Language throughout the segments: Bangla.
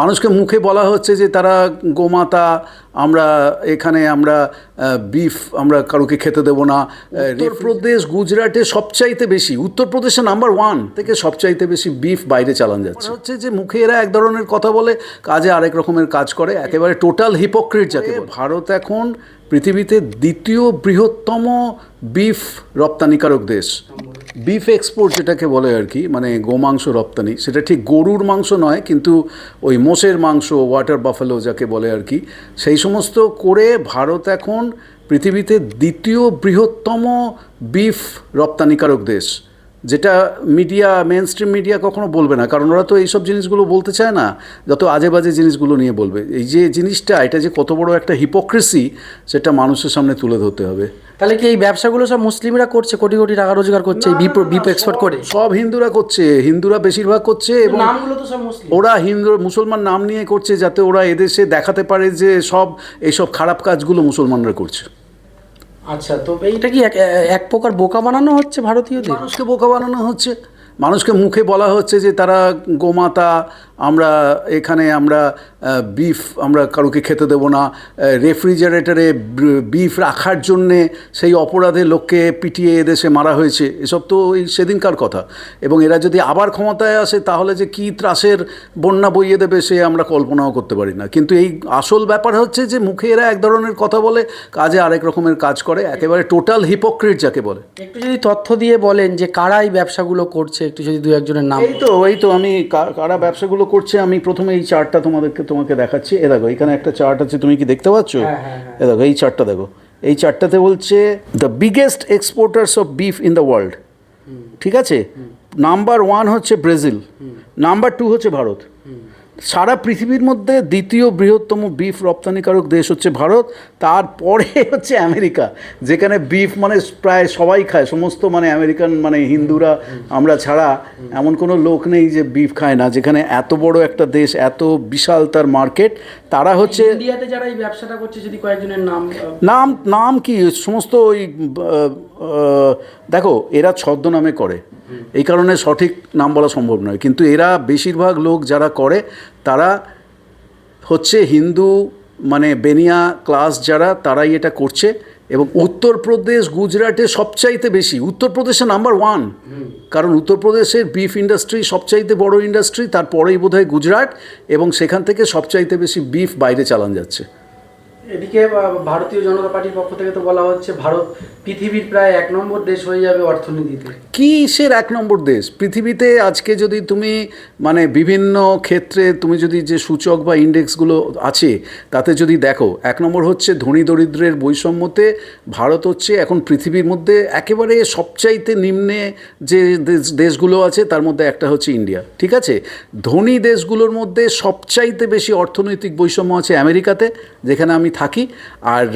মানুষকে মুখে বলা হচ্ছে যে তারা গোমাতা আমরা এখানে আমরা বিফ আমরা কারোকে খেতে দেবো না। উত্তরপ্রদেশ। গুজরাটে সবচাইতে বেশি উত্তরপ্রদেশে নাম্বার ওয়ান থেকে সবচাইতে বেশি বিফ বাইরে চালান যাচ্ছে। হচ্ছে যে মুখে এরা এক ধরনের কথা বলে কাজে আরেক রকমের কাজ করে একেবারে টোটাল হিপোক্রিট যাকে ভারত এখন পৃথিবীতে দ্বিতীয় বৃহত্তম বিফ রপ্তানিকারক দেশ। বিফ এক্সপোর্ট যেটাকে বলে আর কি মানে গোমাংস রপ্তানি, সেটা ঠিক গরুর মাংস নয়, কিন্তু ওই মোষের মাংস ওয়াটার বাফেলো যাকে বলে আর কি, সেই সমস্ত করে ভারত এখন পৃথিবীতে দ্বিতীয় বৃহত্তম বিফ রপ্তানিকারক দেশ। যেটা মিডিয়া মেন স্ট্রিম মিডিয়া কখনো বলবে না কারণ ওরা তো এইসব জিনিসগুলো বলতে চায় না যত আজে বাজে জিনিসগুলো নিয়ে বলবে। এই যে জিনিসটা এটা যে কত বড় একটা হিপোক্রেসি সেটা মানুষের সামনে তুলে ধরতে হবে। তাহলে কি এই ব্যবসাগুলো সব মুসলিমরা করছে? কোটি কোটি টাকা রোজগার করছে বিপ বিপ এক্সপোর্ট করে? সব হিন্দুরা করছে হিন্দুরা বেশিরভাগ করছে এবং নামগুলো তো সব মুসলিম। ওরা হিন্দু মুসলমান নাম নিয়ে করছে যাতে ওরা এদেশে দেখাতে পারে যে সব এইসব খারাপ কাজগুলো মুসলমানরা করছে। আচ্ছা তো এটা কি এক এক প্রকার বোকা বানানো হচ্ছে ভারতীয়দের? মানুষকে বোকা বানানো হচ্ছে। মানুষকে মুখে বলা হচ্ছে যে তারা গোমাতা আমরা এখানে আমরা বিফ আমরা কারোকে খেতে দেবো না। রেফ্রিজারেটরে বিফ রাখার জন্যে সেই অপরাধে লোককে পিটিয়ে এদেশে মারা হয়েছে এসব তো ওই সেদিনকার কথা। এবং এরা যদি আবার ক্ষমতায় আসে তাহলে যে কী ত্রাসের বন্যা বইয়ে দেবে সে আমরা কল্পনাও করতে পারি না। কিন্তু এই আসল ব্যাপার হচ্ছে যে মুখে এরা এক ধরনের কথা বলে কাজে আরেক রকমের কাজ করে একেবারে টোটাল হিপোক্রিট যাকে বলে। একটু যদি তথ্য দিয়ে বলেন যে কারা এই ব্যবসাগুলো করছে একটু যদি দু একজনের নাম এই তো এই তো আমি কারা ব্যবসাগুলো করছে আমি প্রথমে এই চার্টটা তোমাদেরকে তোমাকে দেখাচ্ছি। এ দেখো এখানে একটা চার্ট আছে তুমি কি দেখতে পাচ্ছ? হ্যাঁ, হ্যাঁ, এ দেখো এই চার্টটা দেখো। এই চারটাতে বলছে the biggest exporters of beef in the world ঠিক আছে? নাম্বার ওয়ান হচ্ছে ব্রাজিল। নাম্বার টু হচ্ছে ভারত। সারা পৃথিবীর মধ্যে দ্বিতীয় বৃহত্তম বিফ রপ্তানিকারক দেশ হচ্ছে ভারত তারপরে হচ্ছে আমেরিকা যেখানে বিফ মানে প্রায় সবাই খায় সমস্ত মানে আমেরিকান মানে হিন্দুরা আমরা ছাড়া এমন কোনো লোক নেই যে বিফ খায় না যেখানে এত বড় একটা দেশ এত বিশাল তার মার্কেট তারা হচ্ছে ইন্ডিয়াতে যারা এই ব্যবসাটা করছে যদি কয়েকজনের নাম নাম নাম কি? সমস্ত ওই দেখো এরা ছদ্মনামে করে। এই কারণে সঠিক নাম বলা সম্ভব নয়। কিন্তু এরা বেশিরভাগ লোক যারা করে, তারা হচ্ছে হিন্দু মানে বেনিয়া ক্লাস যারা, তারাই এটা করছে এবং উত্তরপ্রদেশ গুজরাটে সবচাইতে বেশি। উত্তরপ্রদেশে নাম্বার ওয়ান কারণ উত্তরপ্রদেশের বিফ ইন্ডাস্ট্রি সবচাইতে বড় ইন্ডাস্ট্রি তারপরেই বোধহয় গুজরাট এবং সেখান থেকে সবচাইতে বেশি বিফ বাইরে চালান যাচ্ছে। এদিকে ভারতীয় জনতা পার্টির পক্ষ থেকে তো বলা হচ্ছে ভারত পৃথিবীর প্রায় এক নম্বর দেশ হয়ে যাবে অর্থনীতিতে। কিসের এক নম্বর দেশ? পৃথিবীতে আজকে যদি তুমি মানে বিভিন্ন ক্ষেত্রে তুমি যদি যে সূচক বা ইন্ডেক্সগুলো আছে, তাতে যদি দেখো, এক নম্বর হচ্ছে ধনী দরিদ্রের বৈষম্যতে ভারত হচ্ছে এখন পৃথিবীর মধ্যে একেবারে সবচাইতে নিম্নে যে দেশ- দেশগুলো আছে, তার মধ্যে একটা হচ্ছে ইন্ডিয়া। ঠিক আছে? ধনী দেশগুলোর মধ্যে সবচাইতে বেশি অর্থনৈতিক বৈষম্য আছে আমেরিকাতে, যেখানে আমি থাকি। আর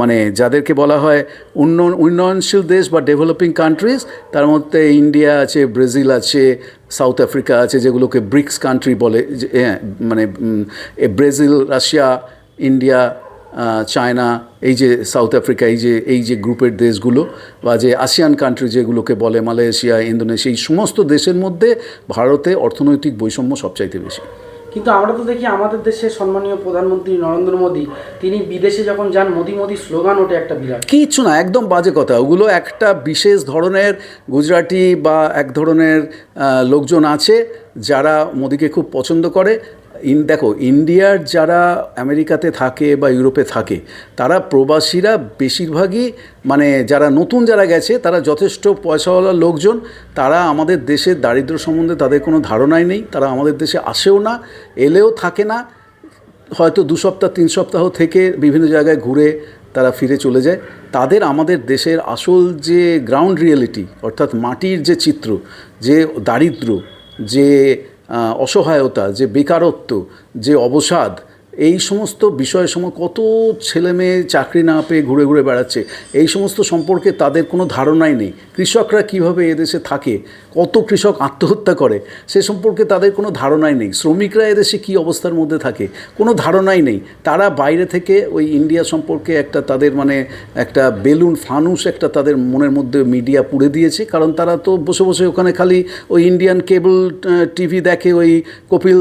মানে যাদেরকে বলা হয় উন্নয়ন, উন্নয়নশীল দেশ বা ডেভেলপিং কান্ট্রিজ তার মধ্যে ইন্ডিয়া আছে, ব্রাজিল আছে, সাউথ আফ্রিকা আছে, যেগুলোকে ব্রিক্স কান্ট্রি বলে মানে ব্রাজিল, রাশিয়া, ইন্ডিয়া চায়না, এই যে সাউথ আফ্রিকা, এই যে এই যে গ্রুপের দেশগুলো, বা যে আসিয়ান কান্ট্রি যেগুলোকে বলে, মালয়েশিয়া, ইন্দোনেশিয়া, এই সমস্ত দেশের মধ্যে ভারতে অর্থনৈতিক বৈষম্য সবচাইতে বেশি। কিন্তু আমরা তো দেখি আমাদের দেশে সম্মানীয় প্রধানমন্ত্রী নরেন্দ্র মোদী, তিনি বিদেশে যখন যান, মোদি মোদি স্লোগান ওঠে একটা বিরাট। কিচ্ছু না, একদম বাজে কথা। ওগুলো একটা বিশেষ ধরনের গুজরাটি বা এক ধরনের লোকজন আছে যারা মোদিকে খুব পছন্দ করে। ইন, দেখো, ইন্ডিয়ার যারা আমেরিকাতে থাকে বা ইউরোপে থাকে, তারা প্রবাসীরা বেশিরভাগই মানে যারা নতুন যারা গেছে, তারা যথেষ্ট পয়সাওয়ালা লোকজন, তারা আমাদের দেশের দারিদ্র সম্বন্ধে তাদের কোনো ধারণাই নেই, তারা আমাদের দেশে আসেও না, এলেও থাকে না, হয়তো দু সপ্তাহ, তিন সপ্তাহ থেকে বিভিন্ন জায়গায় ঘুরে তারা ফিরে চলে যায়। তাদের আমাদের দেশের আসল যে গ্রাউন্ড রিয়েলিটি অর্থাৎ মাটির যে চিত্র, যে দারিদ্র, যে অসহায়তা যে বেকারত্ব যে অবসাদ এই সমস্ত বিষয় সময় কত ছেলে মেয়ে চাকরি না পেয়ে ঘুরে ঘুরে বেড়াচ্ছে, এই সমস্ত সম্পর্কে তাদের কোনো ধারণাই নেই। কৃষকরা কীভাবে এদেশে থাকে, কত কৃষক আত্মহত্যা করে, সে সম্পর্কে তাদের কোনো ধারণাই নেই। শ্রমিকরা এদেশে কী অবস্থার মধ্যে থাকে, কোনো ধারণাই নেই। তারা বাইরে থেকে ওই ইন্ডিয়া সম্পর্কে একটা তাদের মানে একটা বেলুন ফানুস একটা তাদের মনের মধ্যে মিডিয়া পুড়ে দিয়েছে, কারণ তারা তো বসে বসে ওখানে খালি ওই ইন্ডিয়ান কেবল টিভি দেখে ওই কপিল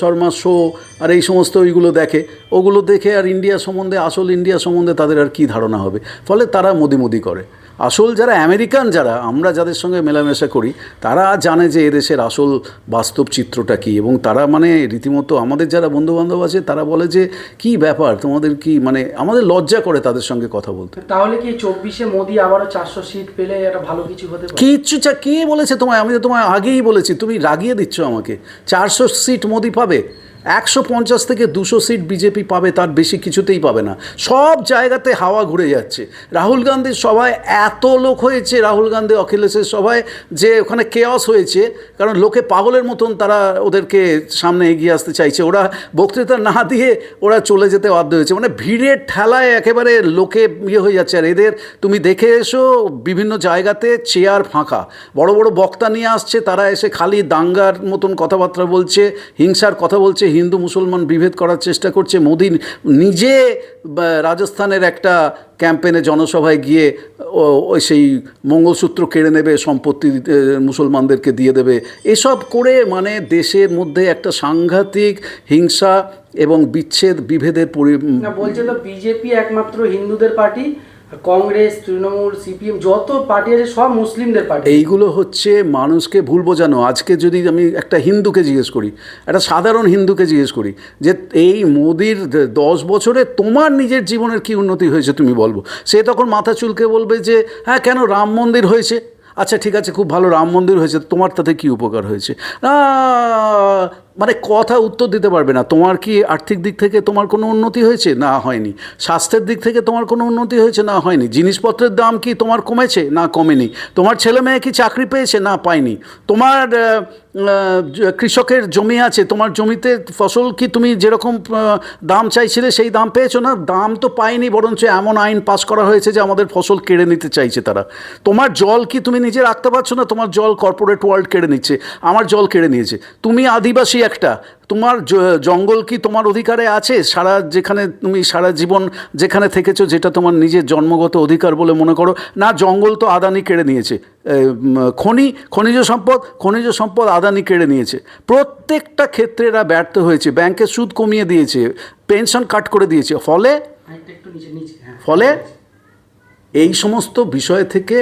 শর্মা শো আর এই সমস্ত ওইগুলো দেখে ওগুলো দেখে আর ইন্ডিয়া সম্বন্ধে আসল ইন্ডিয়া সম্বন্ধে তাদের আর কি ধারণা হবে? ফলে তারা মোদি মোদি করে। আসল যারা আমেরিকান যারা আমরা যাদের সঙ্গে মেলামেশা করি তারা জানে যে এদেশের আসল বাস্তব চিত্রটা কী এবং তারা মানে রীতিমতো আমাদের যারা বন্ধুবান্ধব আছে তারা বলে যে কি ব্যাপার? তোমাদের কি মানে আমাদের লজ্জা করে তাদের সঙ্গে কথা বলতে। তাহলে কি চব্বিশে মোদি আবারও চারশো সিট পেলে একটা ভালো কিছু হতে পারে? কিচ্ছু চা কে বলেছে তোমায়? আমি তো তোমায় আগেই বলেছি। তুমি রাগিয়ে দিচ্ছ আমাকে। চারশো সিট মোদি পাবে। একশো পঞ্চাশ থেকে দুশো সিট বিজেপি পাবে, তার বেশি কিছুতেই পাবে না। সব জায়গাতে হাওয়া ঘুরে যাচ্ছে। রাহুল গান্ধীর সভায় এত লোক হয়েছে, রাহুল গান্ধী, অখিলেশের সভায়, যে ওখানে কেয়স হয়েছে। কারণ লোকে পাগলের মতন তারা ওদেরকে সামনে এগিয়ে আসতে চাইছে। ওরা বক্তৃতা না দিয়ে ওরা চলে যেতে বাধ্য হয়েছে। মানে ভিড়ের ঠেলায় একেবারে লোকে ইয়ে হয়ে যাচ্ছে। আর এদের, তুমি দেখে এসো, বিভিন্ন জায়গাতে চেয়ার ফাঁকা। বড় বড় বক্তা নিয়ে আসছে, তারা এসে খালি দাঙ্গার মতন কথাবার্তা বলছে, হিংসার কথা বলছে হিন্দু মুসলমান বিভেদ করার চেষ্টা করছে। মোদী নিজে রাজস্থানের একটা ক্যাম্পেনে জনসভায় গিয়ে ওই সেই মঙ্গলসূত্র কেড়ে নেবে, সম্পত্তি মুসলমানদেরকে দিয়ে দেবে। এসব করে মানে দেশের মধ্যে একটা সাংঘাতিক হিংসা এবং বিচ্ছেদ, বিভেদের পরি বলছে তো, বিজেপি একমাত্র হিন্দুদের পার্টি। কংগ্রেস, তৃণমূল, সিপিএম, যত পার্টি আছে, সব মুসলিমদের পার্টি। এইগুলো হচ্ছে মানুষকে ভুল বোঝানো। আজকে যদি আমি একটা হিন্দুকে জিজ্ঞেস করি, একটা সাধারণ হিন্দুকে জিজ্ঞেস করি, যে এই মোদির দশ বছরে তোমার নিজের জীবনের কি উন্নতি হয়েছে তুমি বলব? সে তখন মাথা চুলকে বলবে যে হ্যাঁ কেন রাম মন্দির হয়েছে? আচ্ছা ঠিক আছে, খুব ভালো রাম মন্দির হয়েছে, তোমার তাতে কি উপকার হয়েছে? মানে কথা উত্তর দিতে পারবে না। তোমার কি আর্থিক দিক থেকে তোমার কোনো উন্নতি হয়েছে? না, হয়নি। স্বাস্থ্যের দিক থেকে তোমার কোনো উন্নতি হয়েছে? না, হয়নি। জিনিসপত্রের দাম কি তোমার কমেছে? না, কমেনি। তোমার ছেলে মেয়ে কি চাকরি পেয়েছে? না, পায়নি। তোমার কৃষকের জমি আছে। তোমার জমিতে ফসল কি তুমি যেরকম দাম চাইছিলে সেই দাম পেয়েছ? না, দাম তো পাইনি বরঞ্চ এমন আইন পাস করা হয়েছে যে আমাদের ফসল কেড়ে নিতে চাইছে তারা। তোমার জল কি তুমি নিজে রাখতে পারছ না? তোমার জল কর্পোরেট ওয়ার্ল্ড কেড়ে নিচ্ছে। আমার জল কেড়ে নিয়েছে। তুমি আদিবাসী একটা। তোমার জঙ্গল কি তোমার অধিকারে আছে? সারা যেখানে তুমি সারা জীবন যেখানে থেকেছো যেটা তোমার নিজের জন্মগত অধিকার বলে মনে করো। না জঙ্গল তো আদানি কেড়ে নিয়েছে। খনি খনিজ সম্পদ খনিজ সম্পদ আদানি কেড়ে নিয়েছে। প্রত্যেকটা ক্ষেত্রে এরা ব্যর্থ হয়েছে। ব্যাংকের সুদ কমিয়ে দিয়েছে। পেনশন কাট করে দিয়েছে। ফলে? হ্যাঁ। ফলে? এই সমস্ত বিষয় থেকে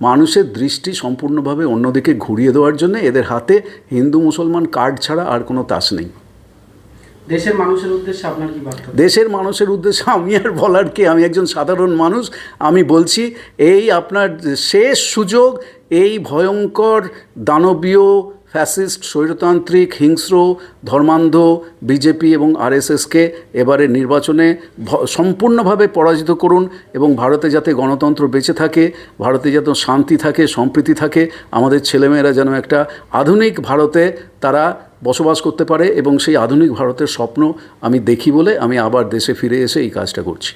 মানুষের দৃষ্টি সম্পূর্ণভাবে অন্যদিকে ঘুরিয়ে দেওয়ার জন্য এদের হাতে হিন্দু মুসলমান কার্ড ছাড়া আর কোনো তাস নেই। দেশের মানুষের উদ্দেশ্যে আপনার কি বার্তা? দেশের মানুষের উদ্দেশ্যে আমি আর বলার কি? আমি একজন সাধারণ মানুষ। আমি বলছি এই আপনার শেষ সুযোগ এই ভয়ঙ্কর দানবীয় ফ্যাসিস্ট, স্বৈরতান্ত্রিক, হিংস্র, ধর্মান্ধ, বিজেপি এবং আরএসএসকে এবারে নির্বাচনে সম্পূর্ণভাবে পরাজিত করুন এবং ভারতে যাতে গণতন্ত্র বেঁচে থাকে, ভারতে যাতে শান্তি থাকে, সম্প্রীতি থাকে, আমাদের ছেলেমেয়েরা যেন একটা আধুনিক ভারতে তারা বসবাস করতে পারে এবং সেই আধুনিক ভারতের স্বপ্ন আমি দেখি বলে আমি আবার দেশে ফিরে এসে এই কাজটা করছি।